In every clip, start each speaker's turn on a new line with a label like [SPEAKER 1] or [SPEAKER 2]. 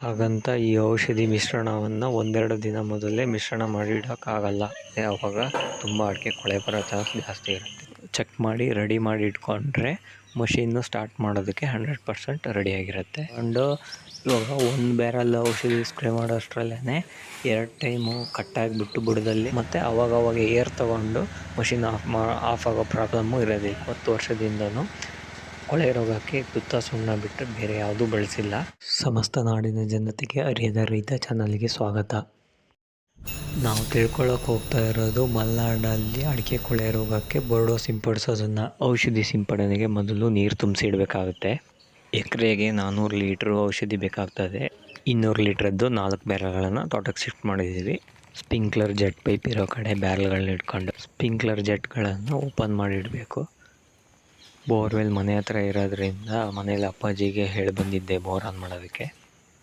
[SPEAKER 1] ಹಾಗಂತ ಈ ಔಷಧಿ ಮಿಶ್ರಣವನ್ನು ಒಂದೆರಡು ದಿನ ಮೊದಲೇ ಮಿಶ್ರಣ ಮಾಡಿ ಇಡೋಕ್ಕಾಗಲ್ಲ. ಆವಾಗ ತುಂಬ ಅಡಿಕೆ ಕೊಳೆ ಬರೋ ಚಾನ್ಸ್ ಜಾಸ್ತಿ ಇರುತ್ತೆ. ಚೆಕ್ ಮಾಡಿ, ರೆಡಿ ಮಾಡಿ ಇಟ್ಕೊಂಡ್ರೆ ಮಷೀನು ಸ್ಟಾರ್ಟ್ ಮಾಡೋದಕ್ಕೆ ಹಂಡ್ರೆಡ್ ಪರ್ಸೆಂಟ್ ರೆಡಿಯಾಗಿರುತ್ತೆ ಅಂಡು ಇವಾಗ ಒಂದು ಬ್ಯಾರಲ್ ಔಷಧಿ ಸ್ಪ್ರೇ ಮಾಡೋಷ್ಟರಲ್ಲೇ ಎರಡು ಟೈಮು ಕಟ್ಟಾಗಿಬಿಟ್ಟು ಬುಡದಲ್ಲಿ ಮತ್ತು ಅವಾಗ ಅವಾಗ ಏರ್ ತೊಗೊಂಡು ಮಷೀನ್ ಆಫ್ ಮಾ, ಆಫ್ ಆಗೋ ಪ್ರಾಬ್ಲಮ್ಮು ಇರೋದಿಲ್ಲ. ಹತ್ತು ವರ್ಷದಿಂದನೂ ಕೊಳೆ ರೋಗಕ್ಕೆ ತುತ್ತ ಸುಣ್ಣ ಬಿಟ್ಟು ಬೇರೆ ಯಾವುದೂ ಬಳಸಿಲ್ಲ. ಸಮಸ್ತ ನಾಡಿನ ಜನತೆಗೆ ಅರಿಯದ ರೈತ ಚಾನಲ್ಗೆ ಸ್ವಾಗತ. ನಾವು ತಿಳ್ಕೊಳ್ಳೋಕೆ ಹೋಗ್ತಾ ಇರೋದು ಮಲೆನಾಡಲ್ಲಿ ಅಡಿಕೆ ಕೊಳೆ ರೋಗಕ್ಕೆ ಬೋರ್ಡೋ ಸಿಂಪಡಿಸೋದನ್ನು. ಔಷಧಿ ಸಿಂಪಡಣೆಗೆ ಮೊದಲು ನೀರು ತುಂಬಿಸಿ ಇಡಬೇಕಾಗುತ್ತೆ. ಎಕರೆಗೆ ನಾನ್ನೂರು ಲೀಟ್ರು ಔಷಧಿ ಬೇಕಾಗ್ತದೆ ಇನ್ನೂರು ಲೀಟ್ರದ್ದು ನಾಲ್ಕು ಬ್ಯಾರಲ್ಗಳನ್ನು ತೋಟಕ್ಕೆ ಶಿಫ್ಟ್ ಮಾಡಿದ್ದೀವಿ. ಸ್ಪಿಂಕ್ಲರ್ ಜೆಟ್ ಪೈಪ್ ಇರೋ ಕಡೆ ಬ್ಯಾರಲ್ಗಳನ್ನ ಇಟ್ಕೊಂಡು ಸ್ಪಿಂಕ್ಲರ್ ಜೆಟ್ಗಳನ್ನು ಓಪನ್ ಮಾಡಿ ಇಡಬೇಕು. ಬೋರ್ವೆಲ್ ಮನೆ ಹತ್ರ ಇರೋದ್ರಿಂದ ಮನೇಲಿ ಅಪ್ಪಾಜಿಗೆ ಹೇಳಿ ಬಂದಿದ್ದೆ ಬೋರ್ ಆನ್ ಮಾಡೋದಕ್ಕೆ.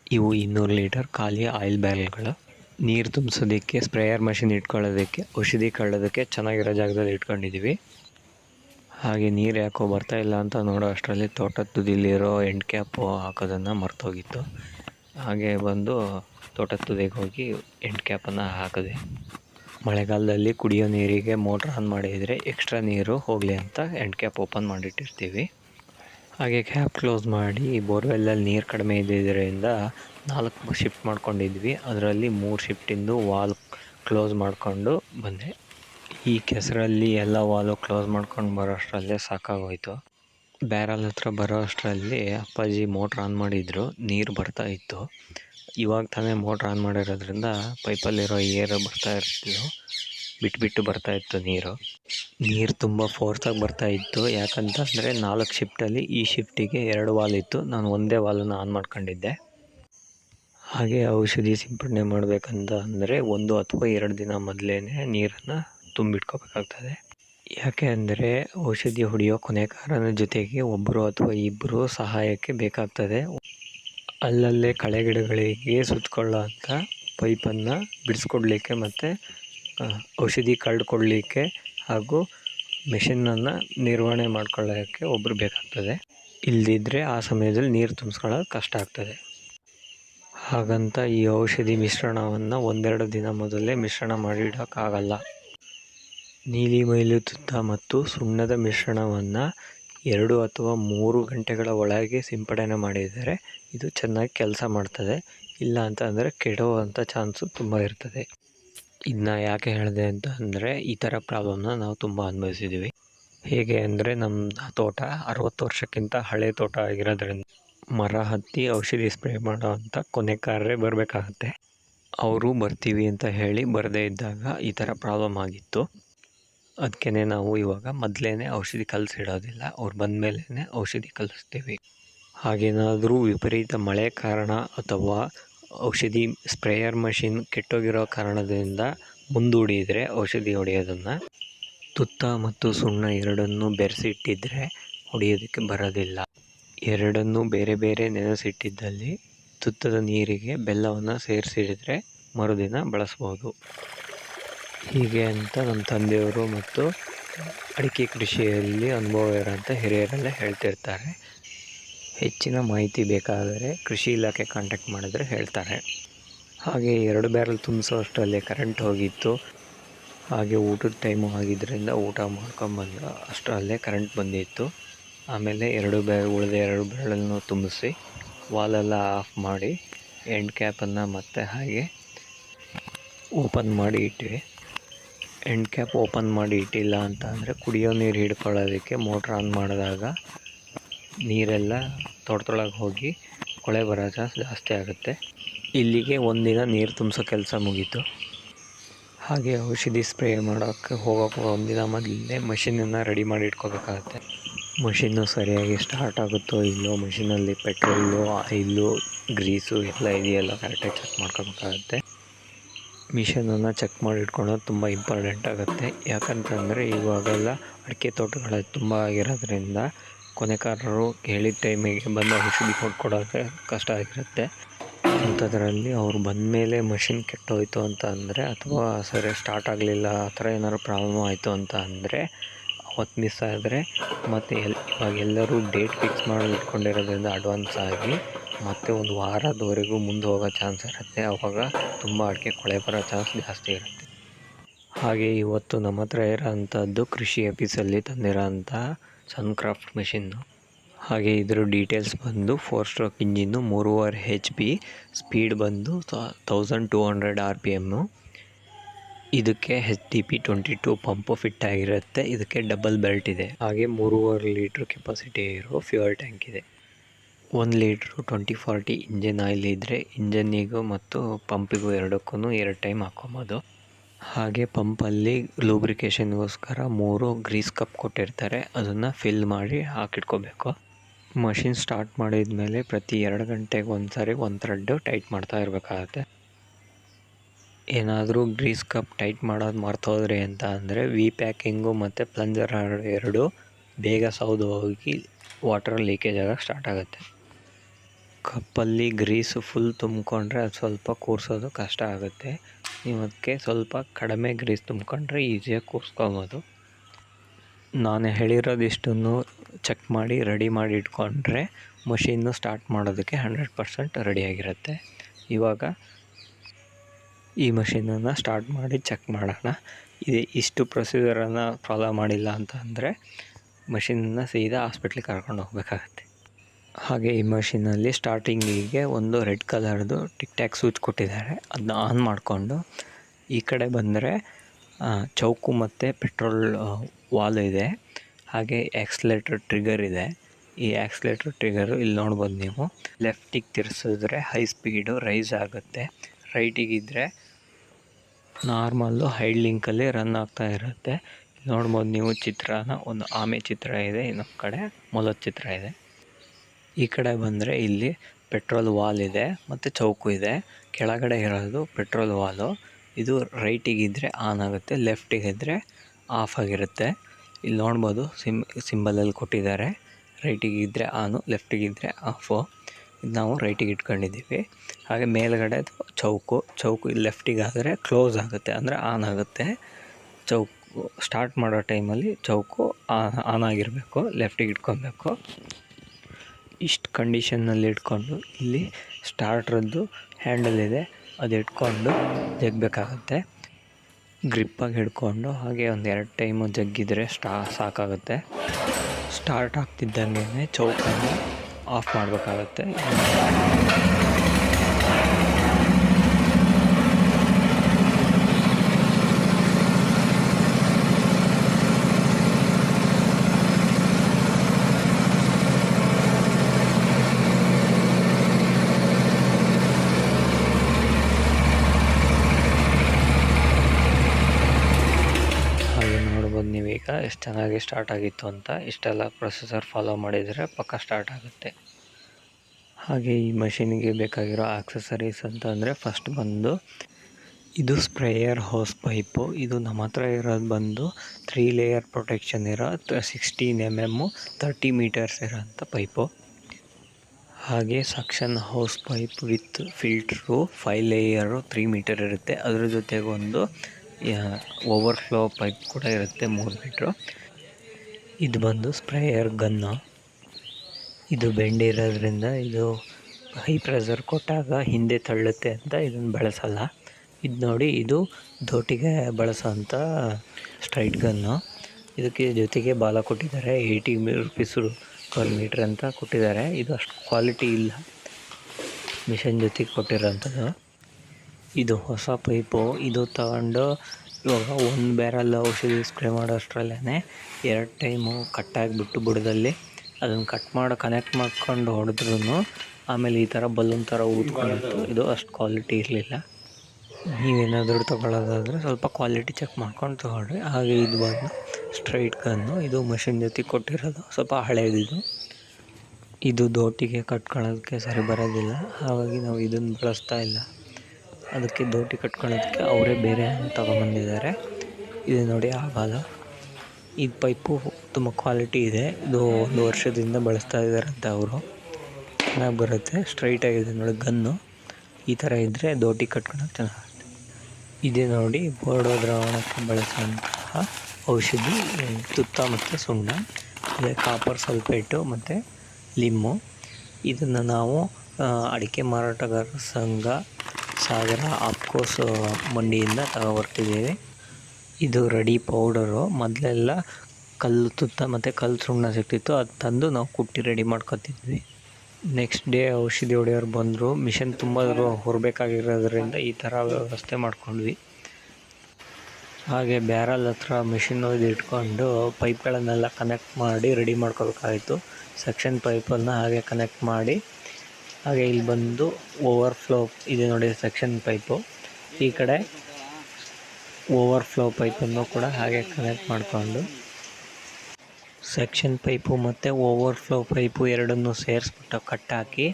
[SPEAKER 1] ಇವು ಇನ್ನೂರು ಲೀಟರ್ ಖಾಲಿ ಆಯಿಲ್ ಬ್ಯಾರಲ್ಗಳು. ನೀರು ತುಂಬಿಸೋದಕ್ಕೆ, ಸ್ಪ್ರೇಯರ್ ಮಷಿನ್ ಇಟ್ಕೊಳ್ಳೋದಕ್ಕೆ, ಔಷಧಿ ಕಳ್ಳೋದಕ್ಕೆ ಚೆನ್ನಾಗಿರೋ ಜಾಗದಲ್ಲಿ ಇಟ್ಕೊಂಡಿದ್ದೀವಿ ಹಾಗೆ ನೀರು ಯಾಕೋ ಬರ್ತಾ ಇಲ್ಲ ಅಂತ ನೋಡೋ ಅಷ್ಟರಲ್ಲಿ ತೋಟದ ತುದಿಲಿರೋ ಎಂಡ್ ಕ್ಯಾಪು ಹಾಕೋದನ್ನು ಮರ್ತೋಗಿತ್ತು. ಹಾಗೆ ಬಂದು ತೋಟದ ತುದಿಗೆ ಹೋಗಿ ಎಂಡ್ ಕ್ಯಾಪನ್ನು ಹಾಕಿದೆ ಮಳೆಗಾಲದಲ್ಲಿ ಕುಡಿಯೋ ನೀರಿಗೆ ಮೋಟ್ರ್ ಆನ್ ಮಾಡಿದರೆ ಎಕ್ಸ್ಟ್ರಾ ನೀರು ಹೋಗಲಿ ಅಂತ ಎಂಡ್ ಕ್ಯಾಪ್ ಓಪನ್ ಮಾಡಿಟ್ಟಿರ್ತೀವಿ. ಹಾಗೆ ಕ್ಯಾಪ್ ಕ್ಲೋಸ್ ಮಾಡಿ ಬೋರ್ವೆಲ್ಲಲ್ಲಿ ನೀರು ಕಡಿಮೆ ಇದ್ದಿದ್ದರಿಂದ ನಾಲ್ಕು ಶಿಫ್ಟ್ ಮಾಡ್ಕೊಂಡಿದ್ವಿ. ಅದರಲ್ಲಿ ಮೂರು ಶಿಫ್ಟಿಂದು ವಾಲ್ ಕ್ಲೋಸ್ ಮಾಡಿಕೊಂಡು ಬಂದೆ. ಈ ಕೆಸರಲ್ಲಿ ಎಲ್ಲ ವಾಲು ಕ್ಲೋಸ್ ಮಾಡ್ಕೊಂಡು ಬರೋ ಅಷ್ಟರಲ್ಲೇ ಸಾಕಾಗೋಯ್ತು. ಬ್ಯಾರಲ್ ಹತ್ರ ಬರೋ ಅಷ್ಟರಲ್ಲಿ ಅಪ್ಪಾಜಿ ಮೋಟ್ರ್ ಆನ್ ಮಾಡಿದ್ರು. ನೀರು ಬರ್ತಾ ಇತ್ತು. ಇವಾಗ ತಾನೇ ಮೋಟ್ರ್ ಆನ್ ಮಾಡಿರೋದ್ರಿಂದ ಪೈಪಲ್ಲಿರೋ ಏರ್ ಬರ್ತಾ ಇರ್ತಿತ್ತು. ಬಿಟ್ಟು ಬರ್ತಾ ಇತ್ತು ನೀರು. ನೀರು ತುಂಬ ಫೋರ್ಸಾಗಿ ಬರ್ತಾ ಇತ್ತು. ಯಾಕಂತ ಯಾಕಂತಂದರೆ ನಾಲ್ಕು ಶಿಫ್ಟಲ್ಲಿ ಈ ಶಿಫ್ಟಿಗೆ ಎರಡು ವಾಲ್ ಇತ್ತು. ನಾನು ಒಂದೇ ವಾಲನ್ನು ಆನ್ ಮಾಡ್ಕೊಂಡಿದ್ದೆ. ಹಾಗೆ ಔಷಧಿ ಸಿಂಪಡಣೆ ಮಾಡಬೇಕಂತ ಅಂದರೆ ಒಂದು ಅಥವಾ ಎರಡು ದಿನ ಮೊದಲೇ ನೀರನ್ನು ತುಂಬಿಟ್ಕೋಬೇಕಾಗ್ತದೆ. ಯಾಕೆ ಅಂದರೆ ಔಷಧಿ ಹೊಡೆಯೋ ಕೊನೆಕಾರನ ಜೊತೆಗೆ ಒಬ್ಬರು ಅಥವಾ ಇಬ್ಬರು ಸಹಾಯಕ್ಕೆ ಬೇಕಾಗ್ತದೆ. ಅಲ್ಲಲ್ಲೇ ಕಳೆಗಿಡಗಳಿಗೆ ಸುತ್ತಕೊಳ್ಳೋ ಅಂಥ ಪೈಪನ್ನು ಬಿಡಿಸ್ಕೊಡ್ಲಿಕ್ಕೆ ಮತ್ತು ಔಷಧಿ ಕಳೆದುಕೊಡ್ಲಿಕ್ಕೆ ಹಾಗೂ ಮೆಷಿನನ್ನು ನಿರ್ವಹಣೆ ಮಾಡ್ಕೊಳ್ಳೋಕ್ಕೆ ಒಬ್ಬರು ಬೇಕಾಗ್ತದೆ. ಇಲ್ಲದಿದ್ದರೆ ಆ ಸಮಯದಲ್ಲಿ ನೀರು ತುಂಬಿಸ್ಕೊಳ್ಳೋದು ಕಷ್ಟ ಆಗ್ತದೆ. ಹಾಗಂತ ಈ ಔಷಧಿ ಮಿಶ್ರಣವನ್ನು ಒಂದೆರಡು ದಿನ ಮೊದಲೇ ಮಿಶ್ರಣ ಮಾಡಿ ಇಡೋಕ್ಕಾಗಲ್ಲ. ನೀಲಿ ಮೈಲು ತುತ್ತ ಮತ್ತು ಸುಣ್ಣದ ಮಿಶ್ರಣವನ್ನು ಎರಡು ಅಥವಾ ಮೂರು ಗಂಟೆಗಳ ಒಳಗೆ ಸಿಂಪಡಣೆ ಮಾಡಿದರೆ ಇದು ಚೆನ್ನಾಗಿ ಕೆಲಸ ಮಾಡ್ತದೆ. ಇಲ್ಲ ಅಂತ ಅಂದರೆ ಕೆಡುವಂಥ ಚಾನ್ಸು ತುಂಬ ಇರ್ತದೆ. ಇದನ್ನ ಯಾಕೆ ಹೇಳಿದೆ ಅಂತ ಅಂದರೆ ಈ ಥರ ಪ್ರಾಬ್ಲಮ್ನ ನಾವು ತುಂಬ ಅನುಭವಿಸಿದ್ದೀವಿ. ಹೇಗೆ ಅಂದರೆ ನಮ್ಮ ತೋಟ ಅರವತ್ತು ವರ್ಷಕ್ಕಿಂತ ಹಳೆ ತೋಟ ಆಗಿರೋದ್ರಿಂದ ಮರ ಹತ್ತಿ ಔಷಧಿ ಸ್ಪ್ರೇ ಮಾಡೋ ಅಂಥ ಕೊನೆಗಾರರೇ ಬರಬೇಕಾಗತ್ತೆ. ಅವರು ಬರ್ತೀವಿ ಅಂತ ಹೇಳಿ ಬರದೇ ಇದ್ದಾಗ ಈ ಥರ ಪ್ರಾಬ್ಲಮ್ ಆಗಿತ್ತು. ಅದಕ್ಕೆ ನಾವು ಇವಾಗ ಮೊದಲೇ ಔಷಧಿ ಕಲಸಿಡೋದಿಲ್ಲ. ಅವ್ರು ಬಂದ ಮೇಲೇ ಔಷಧಿ ಕಲಿಸ್ತೀವಿ. ಹಾಗೇನಾದರೂ ವಿಪರೀತ ಮಳೆ ಕಾರಣ ಅಥವಾ ಔಷಧಿ ಸ್ಪ್ರೇಯರ್ ಮಷಿನ್ ಕೆಟ್ಟೋಗಿರೋ ಕಾರಣದಿಂದ ಮುಂದೂಡಿದರೆ ಔಷಧಿ ಹೊಡೆಯೋದನ್ನು, ತುತ್ತ ಮತ್ತು ಸುಣ್ಣ ಎರಡನ್ನೂ ಬೆರೆಸಿಟ್ಟಿದ್ರೆ ಹೊಡೆಯೋದಕ್ಕೆ ಬರೋದಿಲ್ಲ. ಎರಡನ್ನೂ ಬೇರೆ ಬೇರೆ ನೆನೆಸಿಟ್ಟಿದ್ದಲ್ಲಿ ತುತ್ತದ ನೀರಿಗೆ ಬೆಲ್ಲವನ್ನು ಸೇರಿಸಿಡಿದ್ರೆ ಮರುದಿನ ಬಳಸ್ಬೋದು. ಹೀಗೆ ಅಂತ ನಮ್ಮ ತಂದೆಯವರು ಮತ್ತು ಅಡಿಕೆ ಕೃಷಿಯಲ್ಲಿ ಅನುಭವ ಇರೋಂಥ ಹಿರಿಯರೆಲ್ಲ ಹೇಳ್ತಿರ್ತಾರೆ. ಹೆಚ್ಚಿನ ಮಾಹಿತಿ ಬೇಕಾದರೆ ಕೃಷಿ ಇಲಾಖೆ ಕಾಂಟ್ಯಾಕ್ಟ್ ಮಾಡಿದ್ರೆ ಹೇಳ್ತಾರೆ. ಹಾಗೆ ಎರಡು ಬ್ಯಾರಲ್ ತುಂಬಿಸೋ ಅಷ್ಟರಲ್ಲೇ ಕರೆಂಟ್ ಹೋಗಿತ್ತು. ಹಾಗೆ ಊಟದ ಟೈಮು ಆಗಿದ್ದರಿಂದ ಊಟ ಮಾಡ್ಕೊಂಬಂದು ಅಷ್ಟರಲ್ಲೇ ಕರೆಂಟ್ ಬಂದಿತ್ತು. ಆಮೇಲೆ ಎರಡು ಬ್ಯಾ ಉಳಿದ ಎರಡು ಬ್ಯಾರಲನ್ನು ತುಂಬಿಸಿ ವಾಲೆಲ್ಲ ಆಫ್ ಮಾಡಿ ಎಂಡ್ ಕ್ಯಾಪನ್ನು ಮತ್ತೆ ಹಾಗೆ ಓಪನ್ ಮಾಡಿ ಇಟ್ವಿ ಎಂಡ್ ಕ್ಯಾಪ್ ಓಪನ್ ಮಾಡಿ ಇಟ್ಟಿಲ್ಲ ಅಂತ ಅಂದರೆ ಕುಡಿಯೋ ನೀರು ಹಿಡ್ಕೊಳ್ಳೋದಕ್ಕೆ ಮೋಟ್ರ್ ಆನ್ ಮಾಡಿದಾಗ ನೀರೆಲ್ಲ ತೊಡ್ತೊಳಗೆ ಹೋಗಿ ಕೊಳೆ ಬರೋ ಚಾನ್ಸ್ ಜಾಸ್ತಿ ಆಗುತ್ತೆ. ಇಲ್ಲಿಗೆ ಒಂದಿನ ನೀರು ತುಂಬಿಸೋ ಕೆಲಸ ಮುಗೀತು. ಹಾಗೆ ಔಷಧಿ ಸ್ಪ್ರೇ ಮಾಡೋಕ್ಕೆ ಹೋಗೋಕೆ ಒಂದಿನ ಮೊದಲೇ ಮಷಿನನ್ನು ರೆಡಿ ಮಾಡಿ ಇಟ್ಕೋಬೇಕಾಗತ್ತೆ. ಮಷಿನ್ನು ಸರಿಯಾಗಿ ಸ್ಟಾರ್ಟ್ ಆಗುತ್ತೋ ಇಲ್ಲೋ ಮಷಿನಲ್ಲಿ ಪೆಟ್ರೋಲು ಆಯಿಲು ಗ್ರೀಸು ಎಲ್ಲ ಇದೆಯಲ್ಲ ಕರೆಕ್ಟಾಗಿ ಚೆಕ್ ಮಾಡ್ಕೋಬೇಕಾಗತ್ತೆ. ಮಿಷನನ್ನು ಚೆಕ್ ಮಾಡಿ ಇಟ್ಕೊಳ್ಳೋದು ತುಂಬ ಇಂಪಾರ್ಟೆಂಟ್ ಆಗುತ್ತೆ. ಯಾಕಂತಂದರೆ ಇವಾಗೆಲ್ಲ ಅಡಿಕೆ ತೋಟಗಳು ತುಂಬ ಆಗಿರೋದ್ರಿಂದ ಕೊನೆಕಾರರು ಹೇಳಿದ ಟೈಮಿಗೆ ಬಂದು ಔಷಧಿ ಕೊಟ್ಕೊಡೋಕ್ಕೆ ಕಷ್ಟ ಆಗಿರುತ್ತೆ. ಅಂಥದ್ರಲ್ಲಿ ಅವ್ರು ಬಂದ ಮೇಲೆ ಮಷಿನ್ ಕೆಟ್ಟೋಯ್ತು ಅಂತ ಅಂದರೆ ಅಥವಾ ಸರಿ ಸ್ಟಾರ್ಟ್ ಆಗಲಿಲ್ಲ, ಆ ಥರ ಏನಾದ್ರು ಪ್ರಾಬ್ಲಮ್ ಆಯಿತು ಅಂತ ಅಂದರೆ ಅವತ್ತು ಮಿಸ್ ಆದರೆ ಮತ್ತು ಎಲ್ ಇವಾಗ ಎಲ್ಲರೂ ಡೇಟ್ ಫಿಕ್ಸ್ ಮಾಡಿ ಇಟ್ಕೊಂಡಿರೋದ್ರಿಂದ ಅಡ್ವಾನ್ಸ್ ಆಗಿ ಮತ್ತೆ ಒಂದು ವಾರದವರೆಗೂ ಮುಂದೆ ಹೋಗೋ ಚಾನ್ಸ್ ಇರುತ್ತೆ. ಅವಾಗ ತುಂಬ ಅಡಿಕೆ ಕೊಳೆ ಬರೋ ಚಾನ್ಸ್ ಜಾಸ್ತಿ ಇರುತ್ತೆ. ಹಾಗೆ ಇವತ್ತು ನಮ್ಮ ಹತ್ರ ಇರೋಂಥದ್ದು ಕೃಷಿ ಆಫೀಸಲ್ಲಿ ತಂದಿರೋಂಥ ಸನ್ಕ್ರಾಫ್ಟ್ ಮೆಷಿನ್ನು ಹಾಗೆ ಇದ್ರ ಡೀಟೇಲ್ಸ್ ಬಂದು ಫೋರ್ ಸ್ಟ್ರೋಕ್ ಇಂಜಿನ್ನು, ಮೂರುವರೆ ಹೆಚ್ ಪಿ ಸ್ಪೀಡ್ ಬಂದು thousand two hundred R P M ಇದಕ್ಕೆ H D P twenty two pump fit ಆಗಿರುತ್ತೆ. ಇದಕ್ಕೆ ಡಬಲ್ ಬೆಲ್ಟ್ ಇದೆ. ಹಾಗೆ ಮೂರುವರೆ ಲೀಟ್ರ್ ಕೆಪಾಸಿಟಿ ಇರೋ ಫ್ಯೂಯಲ್ ಟ್ಯಾಂಕ್ ಇದೆ. ಒಂದು litre twenty forty engine oil ಇದ್ದರೆ ಇಂಜನ್ನಿಗೂ ಮತ್ತು ಪಂಪಿಗೂ ಎರಡಕ್ಕೂ ಎರಡು ಟೈಮ್ ಹಾಕ್ಕೊಬೋದು ಹಾಗೆ ಪಂಪಲ್ಲಿ ಲೂಬ್ರಿಕೇಷನ್ಗೋಸ್ಕರ ಮೂರು ಗ್ರೀಸ್ ಕಪ್ ಕೊಟ್ಟಿರ್ತಾರೆ. ಅದನ್ನು ಫಿಲ್ ಮಾಡಿ ಹಾಕಿಟ್ಕೋಬೇಕು. ಮಷಿನ್ ಸ್ಟಾರ್ಟ್ ಮಾಡಿದ ಮೇಲೆ ಪ್ರತಿ ಎರಡು ಗಂಟೆಗೆ ಒಂದು ಸಾರಿ ಒಂದು ಥ್ರೆಡ್ಡು ಟೈಟ್ ಮಾಡ್ತಾ ಇರಬೇಕಾಗತ್ತೆ. ಏನಾದರೂ ಗ್ರೀಸ್ ಕಪ್ ಟೈಟ್ ಮಾಡೋದು ಮರ್ತೋದ್ರಿ ಅಂತ ಅಂದರೆ ವಿ ಪ್ಯಾಕಿಂಗು ಮತ್ತು ಪ್ಲಂಜರ್ ಎರಡು ಬೇಗ ಸೌದು ಹೋಗಿ ವಾಟರ್ ಲೀಕೇಜ್ ಆಗೋಕ್ಕೆ ಸ್ಟಾರ್ಟ್ ಆಗುತ್ತೆ. ಕಪ್ಪಲ್ಲಿ ಗ್ರೀಸು ಫುಲ್ ತುಂಬಿಕೊಂಡ್ರೆ ಅದು ಸ್ವಲ್ಪ ಕೂರಿಸೋದು ಕಷ್ಟ ಆಗುತ್ತೆ. ನಿಮಗೆ ಸ್ವಲ್ಪ ಕಡಿಮೆ ಗ್ರೀಸ್ ತುಂಬಿಕೊಂಡ್ರೆ ಈಸಿಯಾಗಿ ಕೂರಿಸ್ಕೊಬೋದು. ನಾನು ಹೇಳಿರೋದಿಷ್ಟನ್ನು ಚೆಕ್ ಮಾಡಿ, ರೆಡಿ ಮಾಡಿ ಇಟ್ಕೊಂಡ್ರೆ ಮಷಿನ್ನು ಸ್ಟಾರ್ಟ್ ಮಾಡೋದಕ್ಕೆ ಹಂಡ್ರೆಡ್ ಪರ್ಸೆಂಟ್ ರೆಡಿಯಾಗಿರುತ್ತೆ ಇವಾಗ ಈ ಮಷಿನನ್ನು ಸ್ಟಾರ್ಟ್ ಮಾಡಿ ಚೆಕ್ ಮಾಡೋಣ. ಇದು ಇಷ್ಟು ಪ್ರೊಸೀಜರನ್ನು ಫಾಲೋ ಮಾಡಿಲ್ಲ ಅಂತ ಅಂದರೆ ಮಷಿನನ್ನು ಸೀದಾ ಹಾಸ್ಪಿಟ್ಲಿಗೆ ಕರ್ಕೊಂಡು ಹೋಗಬೇಕಾಗತ್ತೆ. ಹಾಗೆ ಈ ಸ್ಟಾರ್ಟಿಂಗ್ ಸ್ಟಾರ್ಟಿಂಗಿಗೆ ಒಂದು ರೆಡ್ ಕಲರ್ದು ಟಿಕ್ ಟ್ಯಾಕ್ ಸ್ವಿಚ್ ಕೊಟ್ಟಿದ್ದಾರೆ. ಅದನ್ನ ಆನ್ ಮಾಡಿಕೊಂಡು ಈ ಕಡೆ ಬಂದರೆ ಚೌಕು ಮತ್ತು ಪೆಟ್ರೋಲ್ ವಾಲ್ ಇದೆ. ಹಾಗೆ ಆ್ಯಕ್ಸ್ಲೇಟ್ರ್ ಟ್ರಿಗರ್ ಇದೆ. ಈ ಆ್ಯಕ್ಸ್ಲೇಟ್ರ್ ಟ್ರಿಗರು ಇಲ್ಲಿ ನೋಡ್ಬೋದು ನೀವು. ಲೆಫ್ಟಿಗೆ ತಿರ್ಸಿದ್ರೆ ಹೈ ಸ್ಪೀಡು ರೈಸ್ ಆಗುತ್ತೆ. ರೈಟಿಗಿದ್ದರೆ ನಾರ್ಮಲ್ಲು ಹೈಡ್ ಲಿಂಕಲ್ಲಿ ರನ್ ಆಗ್ತಾ ಇರುತ್ತೆ. ನೋಡ್ಬೋದು ನೀವು ಚಿತ್ರನ, ಒಂದು ಆಮೆ ಚಿತ್ರ ಇದೆ, ಇನ್ನೊಂದು ಕಡೆ ಮೊಲದ ಚಿತ್ರ ಇದೆ. ಈ ಕಡೆ ಬಂದರೆ ಇಲ್ಲಿ ಪೆಟ್ರೋಲ್ ವಾಲ್ ಇದೆ ಮತ್ತು ಚೌಕು ಇದೆ. ಕೆಳಗಡೆ ಇರೋದು ಪೆಟ್ರೋಲ್ ವಾಲು. ಇದು ರೈಟಿಗಿದ್ದರೆ ಆನ್ ಆಗುತ್ತೆ ಲೆಫ್ಟಿಗಿದ್ದರೆ ಆಫ್ ಆಗಿರುತ್ತೆ. ಇಲ್ಲಿ ನೋಡ್ಬೋದು ಸಿಮ್ ಸಿಂಬಲಲ್ಲಿ ಕೊಟ್ಟಿದ್ದಾರೆ. ರೈಟಿಗಿದ್ದರೆ ಆನು ಲೆಫ್ಟಿಗಿದ್ದರೆ ಆಫು ಇದು ನಾವು ರೈಟಿಗೆ ಇಟ್ಕೊಂಡಿದ್ದೀವಿ. ಹಾಗೆ ಮೇಲ್ಗಡೆ ಚೌಕು. ಚೌಕು ಇಲ್ಲಿ ಲೆಫ್ಟಿಗಾದರೆ ಕ್ಲೋಸ್ ಆಗುತ್ತೆ, ಅಂದರೆ ಆನ್ ಆಗುತ್ತೆ. ಚೌಕು ಸ್ಟಾರ್ಟ್ ಮಾಡೋ ಟೈಮಲ್ಲಿ ಚೌಕು ಆನ್ ಆಗಿರಬೇಕು ಲೆಫ್ಟಿಗೆ ಇಟ್ಕೊಬೇಕು. ಇಷ್ಟು ಕಂಡೀಷನ್ನಲ್ಲಿ ಇಟ್ಕೊಂಡು ಇಲ್ಲಿ ಸ್ಟಾರ್ಟ್ರದ್ದು ಹ್ಯಾಂಡಲ್ ಇದೆ. ಅದು ಇಟ್ಕೊಂಡು ಜಗ್ಬೇಕಾಗತ್ತೆ. ಗ್ರಿಪ್ಪಾಗಿ ಹಿಡ್ಕೊಂಡು ಹಾಗೆ ಒಂದು ಎರಡು ಟೈಮು ಜಗ್ಗಿದ್ರೆ ಸ್ಟಾ, ಸಾಕಾಗುತ್ತೆ. ಸ್ಟಾರ್ಟ್ ಆಗ್ತಿದ್ದಂಗೆ ಚೌಕನ್ನು ಆಫ್ ಮಾಡಬೇಕಾಗತ್ತೆ ಹಾಗೆ ನೋಡ್ಬೋದು ನೀವೀಗ ಎಷ್ಟು ಚೆನ್ನಾಗಿ ಸ್ಟಾರ್ಟ್ ಆಗಿತ್ತು ಅಂತ ಇಷ್ಟೆಲ್ಲ ಪ್ರೊಸೆಸರ್ ಫಾಲೋ ಮಾಡಿದರೆ ಪಕ್ಕ ಸ್ಟಾರ್ಟ್ ಆಗುತ್ತೆ. ಹಾಗೆ ಈ ಮಷಿನ್ಗೆ ಬೇಕಾಗಿರೋ ಆಕ್ಸಸರೀಸ್ ಅಂತಂದರೆ ಫಸ್ಟ್ ಬಂದು ಇದು ಸ್ಪ್ರೇಯರ್ ಹೋಸ್ ಪೈಪು ಇದು ನಮ್ಮ ಹತ್ರ ಇರೋದು ಬಂದು ತ್ರೀ ಲೇಯರ್ ಪ್ರೊಟೆಕ್ಷನ್ ಇರೋ sixteen M M thirty metres ಇರೋಂಥ ಪೈಪು ಹಾಗೆ suction hose pipe with filter five layer three metre ಇರುತ್ತೆ. ಅದ್ರ ಜೊತೆಗೆ ಒಂದು ಓವರ್ಫ್ಲೋ ಪೈಪ್ ಕೂಡ ಇರುತ್ತೆ ಮೂರು ಮೀಟ್ರು ಇದು ಬಂದು ಸ್ಪ್ರೇಯರ್ ಗನ್ನು ಇದು ಬೆಂಡಿರೋದ್ರಿಂದ ಇದು ಹೈ ಪ್ರೆಷರ್ ಕೊಟ್ಟಾಗ ಹಿಂದೆ ತಳ್ಳುತ್ತೆ ಅಂತ ಇದನ್ನು ಬಳಸಲ್ಲ. ಇದು ನೋಡಿ, ಇದು ದೋಟಿಗೆ ಬಳಸೋಂಥ ಸ್ಟ್ರೈಟ್ ಗನ್ನು ಇದಕ್ಕೆ ಜೊತೆಗೆ ಬಾಲ ಕೊಟ್ಟಿದ್ದಾರೆ ಏಯ್ಟಿ ರುಪೀಸು ಪರ್ ಮೀಟ್ರ್ ಅಂತ ಕೊಟ್ಟಿದ್ದಾರೆ. ಇದು ಅಷ್ಟು ಕ್ವಾಲಿಟಿ ಇಲ್ಲ. ಮಿಷನ್ ಜೊತೆಗೆ ಕೊಟ್ಟಿರೋಂಥದ್ದು. ಇದು ಹೊಸ ಪೈಪು. ಇದು ತಗೊಂಡು ಇವಾಗ ಒಂದು ಬ್ಯಾರಲ್ ಔಷಧಿ ಸ್ಪ್ರೇ ಮಾಡೋಷ್ಟರಲ್ಲೇ ಎರಡು ಟೈಮು ಕಟ್ಟಾಗಿಬಿಟ್ಟು ಬುಡದಲ್ಲಿ. ಅದನ್ನು ಕಟ್ ಮಾಡಿ, ಕನೆಕ್ಟ್ ಮಾಡ್ಕೊಂಡು ಹೊಡೆದ್ರೂ ಆಮೇಲೆ ಈ ಥರ ಬಲೂನ್ ಥರ ಊದ್ಕೊಂಡಿತ್ತು ಇದು ಅಷ್ಟು ಕ್ವಾಲಿಟಿ ಇರಲಿಲ್ಲ. ನೀವೇನಾದರೂ ತೊಗೊಳ್ಳೋದಾದರೆ ಸ್ವಲ್ಪ ಕ್ವಾಲಿಟಿ ಚೆಕ್ ಮಾಡ್ಕೊಂಡು ತೊಗೊಳ್ರಿ. ಹಾಗೆ ಇದು ಬಂದು ಸ್ಟ್ರೈಟ್ ಗನ್ನು, ಇದು ಮಷಿನ್ ಜೊತೆ ಕೊಟ್ಟಿರೋದು, ಸ್ವಲ್ಪ ಹಳೇದಿದು. ಇದು ದೋಟಿಗೆ ಕಟ್ಕೊಳ್ಳೋದಕ್ಕೆ ಸರಿ ಬರೋದಿಲ್ಲ. ಹಾಗಾಗಿ ನಾವು ಇದನ್ನು ಬಳಸ್ತಾ ಇಲ್ಲ. ಅದಕ್ಕೆ ದೋಟಿ ಕಟ್ಕೊಳ್ಳೋದಕ್ಕೆ ಅವರೇ ಬೇರೆ ತಗೊಂಬಂದಿದ್ದಾರೆ. ಇದು ನೋಡಿ ಆ ಬಾಲ ಈ ಪೈಪು ತುಂಬ ಕ್ವಾಲಿಟಿ ಇದೆ. ಇದು ಒಂದು ವರ್ಷದಿಂದ ಬಳಸ್ತಾ ಅಂತ ಅವರು. ಚೆನ್ನಾಗಿ ಬರುತ್ತೆ. ಸ್ಟ್ರೈಟ್ ಆಗಿದೆ ನೋಡಿ ಗನ್ನು. ಈ ಥರ ಇದ್ದರೆ ದೋಟಿ ಕಟ್ಕೊಳಕ್ಕೆ ಚೆನ್ನಾಗುತ್ತೆ ಇದೇ ನೋಡಿ, ಬೋರ್ಡೋ ದ್ರಾವಣಕ್ಕೆ ಬಳಸುವಂತಹ ಔಷಧಿ, ತುತ್ತ ಮತ್ತು ಸುಣ್ಣ ಅದೇ ಕಾಪರ್ ಸಲ್ಫೇಟು ಮತ್ತು ಲಿಮ್ಮು. ಇದನ್ನು ನಾವು ಅಡಿಕೆ ಮಾರಾಟಗಾರರ ಸಂಘ ಸಾಗರ ಆಫ್ಕೋರ್ಸ್ ಮಂಡಿಯಿಂದ ತಗೊಬರ್ತಿದ್ದೀವಿ ಇದು ರೆಡಿ ಪೌಡರು. ಮೊದಲೆಲ್ಲ ಕಲ್ಲು ತುತ್ತ ಮತ್ತು ಕಲ್ಲು ಸುಣ್ಣ ಸಿಗ್ತಿತ್ತು. ಅದು ತಂದು ನಾವು ಕುಟ್ಟಿ ರೆಡಿ ಮಾಡ್ಕೊತಿದ್ವಿ. ನೆಕ್ಸ್ಟ್ ಡೇ ಔಷಧಿ ಹೊಡೆಯೋರು ಬಂದರು. ಮಿಷನ್ ತುಂಬ ಹೊರಬೇಕಾಗಿರೋದ್ರಿಂದ ಈ ಥರ ವ್ಯವಸ್ಥೆ ಮಾಡ್ಕೊಂಡ್ವಿ. ಹಾಗೆ ಬ್ಯಾರಲ್ ಹತ್ರ ಮಿಷಿನ್ ಒಯ್ದು ಇಟ್ಕೊಂಡು ಪೈಪ್ಗಳನ್ನೆಲ್ಲ ಕನೆಕ್ಟ್ ಮಾಡಿ ರೆಡಿ ಮಾಡ್ಕೋಬೇಕಾಯಿತು ಸೆಕ್ಷನ್ ಪೈಪನ್ನು ಹಾಗೆ ಕನೆಕ್ಟ್ ಮಾಡಿ ಹಾಗೆ ಇಲ್ಲಿ ಬಂದು ಓವರ್ಫ್ಲೋ ಇದೆ ನೋಡಿ ಸೆಕ್ಷನ್ ಪೈಪು ಈ ಕಡೆ ಓವರ್ಫ್ಲೋ ಪೈಪನ್ನು ಕೂಡ ಹಾಗೆ ಕನೆಕ್ಟ್ ಮಾಡಿಕೊಂಡು ಸೆಕ್ಷನ್ ಪೈಪು ಮತ್ತು ಓವರ್ಫ್ಲೋ ಪೈಪು ಎರಡನ್ನು ಸೇರಿಸ್ಬಿಟ್ಟು ಕಟ್ ಹಾಕಿ,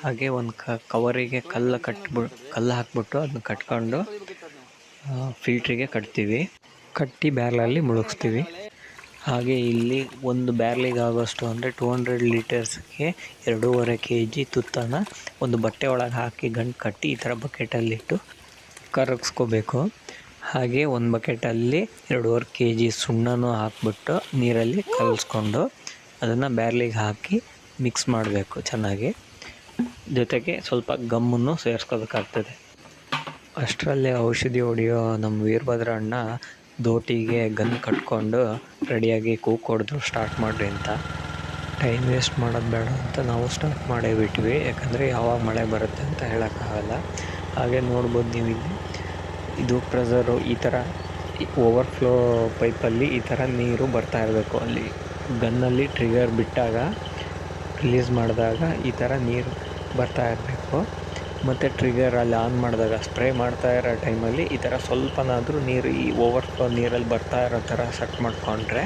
[SPEAKER 1] ಹಾಗೆ ಒಂದು ಕ ಕವರಿಗೆ ಕಲ್ಲು ಕಟ್ಬಿಟ್ಟು ಕಲ್ಲು ಹಾಕ್ಬಿಟ್ಟು ಅದನ್ನ ಕಟ್ಕೊಂಡು ಫಿಲ್ಟ್ರಿಗೆ ಕಟ್ತೀವಿ. ಕಟ್ಟಿ ಬ್ಯಾರ್ಲಲ್ಲಿ ಮುಳುಗಿಸ್ತೀವಿ. ಹಾಗೆ ಇಲ್ಲಿ ಒಂದು ಬ್ಯಾರ್ಲಿಗೆ ಆಗೋಷ್ಟು ಅಂದರೆ ಟೂ ಹಂಡ್ರೆಡ್ ಲೀಟರ್ಸ್ಗೆ ಎರಡೂವರೆ ಕೆ ಜಿ ತುತ್ತನ್ನು ಒಂದು ಬಟ್ಟೆ ಒಳಗೆ ಹಾಕಿ ಗಂಟು ಕಟ್ಟಿ ಈ ಥರ ಬಕೆಟಲ್ಲಿಟ್ಟು ಕರಗಿಸ್ಕೋಬೇಕು. ಹಾಗೆ ಒಂದು ಬಕೆಟಲ್ಲಿ ಎರಡೂವರೆ ಕೆ ಜಿ ಸುಣ್ಣನೂ ಹಾಕ್ಬಿಟ್ಟು ನೀರಲ್ಲಿ ಕಲಿಸ್ಕೊಂಡು ಅದನ್ನು ಬ್ಯಾರ್ಲಿಗೆ ಹಾಕಿ ಮಿಕ್ಸ್ ಮಾಡಬೇಕು ಚೆನ್ನಾಗಿ. ಜೊತೆಗೆ ಸ್ವಲ್ಪ ಗಮ್ಮನ್ನು ಸೇರಿಸ್ಕೋಬೇಕಾಗ್ತದೆ. ಅಷ್ಟರಲ್ಲೇ ಔಷಧಿ ಹೊಡೆಯೋ ನಮ್ಮ ವೀರಭದ್ರ ಅಣ್ಣ ದೋಟಿಗೆ ಗನ್ ಕಟ್ಕೊಂಡು ರೆಡಿಯಾಗಿ ಕೂಗ್ ಹೊಡೆದ್ರು ಸ್ಟಾರ್ಟ್ ಮಾಡಿರಿ ಅಂತ. ಟೈಮ್ ವೇಸ್ಟ್ ಮಾಡೋದು ಬೇಡ ಅಂತ ನಾವು ಸ್ಟಾರ್ಟ್ ಮಾಡೇ ಬಿಟ್ವಿ. ಯಾಕಂದರೆ ಯಾವಾಗ ಮಳೆ ಬರುತ್ತೆ ಅಂತ ಹೇಳೋಕ್ಕಾಗಲ್ಲ. ಹಾಗೆ ನೋಡ್ಬೋದು ನೀವು ಇಲ್ಲಿ. ಇದು ಪ್ರೆಸರು ಈ ಥರ ಓವರ್ಫ್ಲೋ ಪೈಪಲ್ಲಿ ಈ ಥರ ನೀರು ಬರ್ತಾ ಇರಬೇಕು. ಅಲ್ಲಿ ಗನ್ನಲ್ಲಿ ಟ್ರಿಗರ್ ಬಿಟ್ಟಾಗ ರಿಲೀಸ್ ಮಾಡಿದಾಗ ಈ ಥರ ನೀರು ಬರ್ತಾ ಇರಬೇಕು. ಮತ್ತು ಟ್ರಿಗರ್ ಅಲ್ಲಿ ಆನ್ ಮಾಡಿದಾಗ ಸ್ಪ್ರೇ ಮಾಡ್ತಾ ಇರೋ ಟೈಮಲ್ಲಿ ಈ ಥರ ಸ್ವಲ್ಪನಾದರೂ ನೀರು, ಈ ಓವರ್ಫ್ಲೋ ನೀರಲ್ಲಿ ಬರ್ತಾ ಇರೋ ಥರ ಸೆಟ್ ಮಾಡಿಕೊಂಡ್ರೆ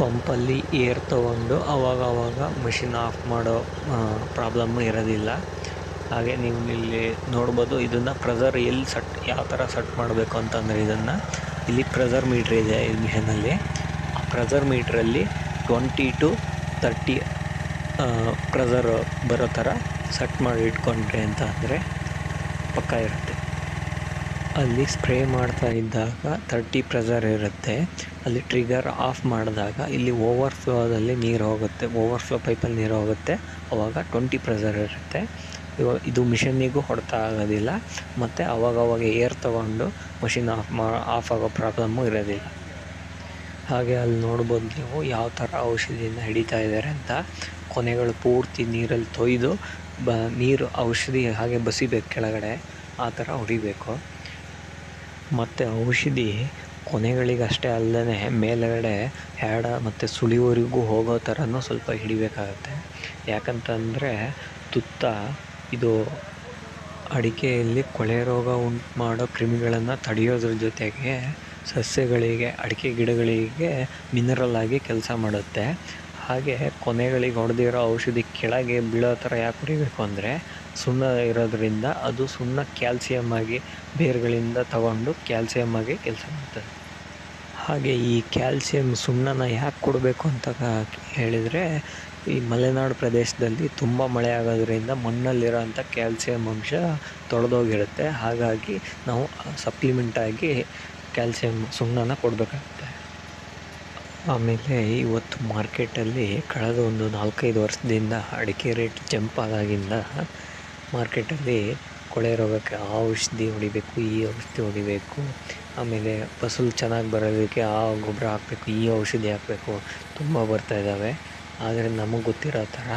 [SPEAKER 1] ಪಂಪಲ್ಲಿ ಏರ್ ತೊಗೊಂಡು ಅವಾಗ ಅವಾಗ ಮಷಿನ್ ಆಫ್ ಮಾಡೋ ಪ್ರಾಬ್ಲಮ್ಮು ಇರೋದಿಲ್ಲ. ಹಾಗೆ ನೀವು ಇಲ್ಲಿ ನೋಡ್ಬೋದು, ಇದನ್ನು ಪ್ರೆಸರ್ ಎಲ್ಲಿ ಸೆಟ್ ಯಾವ ಥರ ಸೆಟ್ ಮಾಡಬೇಕು ಅಂತಂದರೆ ಇದನ್ನು ಇಲ್ಲಿ ಪ್ರೆಸರ್ ಮೀಟ್ರ್ ಇದೆ ಈ ಮಿಷನಲ್ಲಿ ಆ ಪ್ರೆಸರ್ ಮೀಟ್ರಲ್ಲಿ ಟ್ವೆಂಟಿ ಟು ತರ್ಟಿ ಪ್ರೆಸರ್ ಬರೋ ಥರ ಸೆಟ್ ಮಾಡಿ ಇಟ್ಕೊಂಡ್ರೆ ಅಂತ ಅಂದರೆ ಪಕ್ಕ ಇರುತ್ತೆ. ಅಲ್ಲಿ ಸ್ಪ್ರೇ ಮಾಡ್ತಾ ಇದ್ದಾಗ ತರ್ಟಿ ಪ್ರೆಸರ್ ಇರುತ್ತೆ. ಅಲ್ಲಿ ಟ್ರಿಗರ್ ಆಫ್ ಮಾಡಿದಾಗ ಇಲ್ಲಿ ಓವರ್ಫ್ಲೋದಲ್ಲಿ ನೀರು ಹೋಗುತ್ತೆ. ಓವರ್ಫ್ಲೋ ಪೈಪಲ್ಲಿ ನೀರು ಹೋಗುತ್ತೆ. ಅವಾಗ ಟ್ವೆಂಟಿ ಪ್ರೆಸರ್ ಇರುತ್ತೆ. ಇವಾಗ ಇದು ಮಿಷನ್ನಿಗೂ ಹೊಡೆತ ಆಗೋದಿಲ್ಲ. ಮತ್ತು ಅವಾಗವಾಗ ಏರ್ ತೊಗೊಂಡು ಮಷಿನ್ ಆಫ್ ಮಾ ಆಫ್ ಆಗೋ ಪ್ರಾಬ್ಲಮ್ಮು ಇರೋದಿಲ್ಲ. ಹಾಗೆ ಅಲ್ಲಿ ನೋಡ್ಬೋದು ನೀವು ಯಾವ ಥರ ಔಷಧಿಯನ್ನು ಹಿಡಿತಾ ಇದ್ದಾರೆ ಅಂತ. ಕೊನೆಗಳು ಪೂರ್ತಿ ನೀರಲ್ಲಿ ತೊಯ್ದು ಬ, ನೀರು, ಔಷಧಿ ಹಾಗೆ ಬಸಿಬೇಕು ಕೆಳಗಡೆ, ಆ ಥರ ಹೊಡಿಬೇಕು. ಮತ್ತು ಔಷಧಿ ಕೊನೆಗಳಿಗೆ ಅಷ್ಟೇ ಅಲ್ಲದೆ ಮೇಲುಗಡೆ ಹ್ಯಾಡ ಮತ್ತು ಸುಳಿವರೆಗೂ ಹೋಗೋ ಥರನೂ ಸ್ವಲ್ಪ ಹಿಡಿಬೇಕಾಗುತ್ತೆ. ಯಾಕಂತಂದರೆ ತುತ್ತ, ಇದು ಅಡಿಕೆಯಲ್ಲಿ ಕೊಳೆ ರೋಗ ಉಂಟು ಮಾಡೋ ಕ್ರಿಮಿಗಳನ್ನು ತಡೆಯೋದ್ರ ಜೊತೆಗೆ ಸಸ್ಯಗಳಿಗೆ, ಅಡಿಕೆ ಗಿಡಗಳಿಗೆ ಮಿನರಲ್ ಆಗಿ ಕೆಲಸ ಮಾಡುತ್ತೆ. ಹಾಗೆ ಕೊನೆಗಳಿಗೆ ಹೊಡೆದಿರೋ ಔಷಧಿ ಕೆಳಗೆ ಬೀಳೋ ಥರ ಯಾಕೆ ಹೊಡಿಬೇಕು ಅಂದರೆ ಸುಣ್ಣ ಇರೋದ್ರಿಂದ ಅದು ಸುಣ್ಣ ಕ್ಯಾಲ್ಸಿಯಂ ಆಗಿ ಬೇರುಗಳಿಂದ ತಗೊಂಡು ಕ್ಯಾಲ್ಸಿಯಂ ಆಗಿ ಕೆಲಸ ಮಾಡ್ತದೆ. ಹಾಗೆ ಈ ಕ್ಯಾಲ್ಸಿಯಂ ಸುಣ್ಣನ ಯಾಕೆ ಕೊಡಬೇಕು ಅಂತ ಹೇಳಿದರೆ ಈ ಮಲೆನಾಡು ಪ್ರದೇಶದಲ್ಲಿ ತುಂಬ ಮಳೆ ಆಗೋದ್ರಿಂದ ಮಣ್ಣಲ್ಲಿರೋಂಥ ಕ್ಯಾಲ್ಸಿಯಂ ಅಂಶ ತೊಳೆದೋಗಿರುತ್ತೆ. ಹಾಗಾಗಿ ನಾವು ಸಪ್ಲಿಮೆಂಟಾಗಿ ಕ್ಯಾಲ್ಸಿಯಂ ಸುಣ್ಣನ ಕೊಡಬೇಕಾಗುತ್ತೆ ಆಮೇಲೆ ಇವತ್ತು ಮಾರ್ಕೆಟಲ್ಲಿ ಕಳೆದ ಒಂದು ನಾಲ್ಕೈದು ವರ್ಷದಿಂದ ಅಡಿಕೆ ರೇಟ್ ಜಂಪ್ ಆದಾಗಿಂದ ಮಾರ್ಕೆಟಲ್ಲಿ ಕೊಳೆ ರೋಗಕ್ಕೆ ಆ ಔಷಧಿ ಹೊಡಿಬೇಕು, ಈ ಔಷಧಿ ಹೊಡಿಬೇಕು, ಆಮೇಲೆ ಫಸಲು ಚೆನ್ನಾಗಿ ಬರೋದಕ್ಕೆ ಆ ಗೊಬ್ಬರ ಹಾಕಬೇಕು, ಈ ಔಷಧಿ ಹಾಕಬೇಕು ತುಂಬ ಬರ್ತಾ ಇದ್ದಾವೆ. ಆದರೆ ನಮಗೆ ಗೊತ್ತಿರೋ ಥರ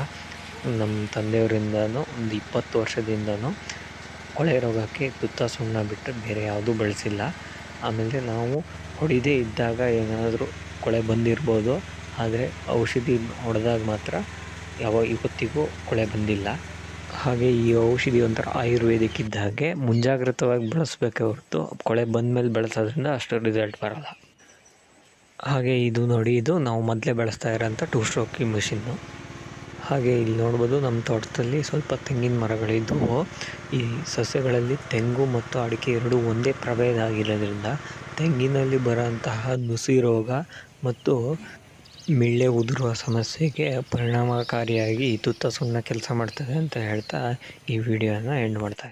[SPEAKER 1] ನಮ್ಮ ತಂದೆಯವರಿಂದನೂ ಒಂದು ಇಪ್ಪತ್ತು ವರ್ಷದಿಂದನೂ ಕೊಳೆ ರೋಗಕ್ಕೆ ತುತ್ತ ಸುಣ್ಣ ಬಿಟ್ಟು ಬೇರೆ ಯಾವುದೂ ಬಳಸಿಲ್ಲ. ಆಮೇಲೆ ನಾವು ಹೊಡಿದೇ ಇದ್ದಾಗ ಏನಾದರೂ ಕೊಳೆ ಬಂದಿರ್ಬೋದು, ಆದರೆ ಔಷಧಿ ಹೊಡೆದಾಗ ಮಾತ್ರ ಯಾವ ಇವತ್ತಿಗೂ ಕೊಳೆ ಬಂದಿಲ್ಲ. ಹಾಗೆ ಈ ಔಷಧಿ ಒಂಥರ ಆಯುರ್ವೇದಿಕ್ ಇದ್ದ ಹಾಗೆ ಮುಂಜಾಗ್ರತವಾಗಿ ಬಳಸಬೇಕೇ ಹೊರತು ಕೊಳೆ ಬಂದ ಮೇಲೆ ಬಳಸೋದ್ರಿಂದ ಅಷ್ಟು ರಿಸಲ್ಟ್ ಬರೋಲ್ಲ. ಹಾಗೆ ಇದು ನೋಡಿ, ಇದು ನಾವು ಮೊದಲೇ ಬಳಸ್ತಾ ಇರೋಂಥ ಟೂ ಸ್ಟ್ರೋಕಿ ಮಿಷಿನ್ನು ಹಾಗೆ ಇಲ್ಲಿ ನೋಡ್ಬೋದು ನಮ್ಮ ತೋಟದಲ್ಲಿ ಸ್ವಲ್ಪ ತೆಂಗಿನ ಮರಗಳಿದ್ದವು ಈ ಸಸ್ಯಗಳಲ್ಲಿ ತೆಂಗು ಮತ್ತು ಅಡಿಕೆ ಎರಡೂ ಒಂದೇ ಪ್ರಭೇದ ಆಗಿರೋದ್ರಿಂದ ತೆಂಗಿನಲ್ಲಿ ಬರೋಂತಹ ನುಸಿ ರೋಗ ಮತ್ತು ಮಿಳ್ಳೆ ಉದುರುವ ಸಮಸ್ಯೆಗೆ ಪರಿಣಾಮಕಾರಿಯಾಗಿ ತುತ್ತ ಸುಣ್ಣ ಕೆಲಸ ಮಾಡ್ತದೆ ಅಂತ ಹೇಳ್ತಾ ಈ ವಿಡಿಯೋನ ಎಂಡ್ ಮಾಡ್ತಾ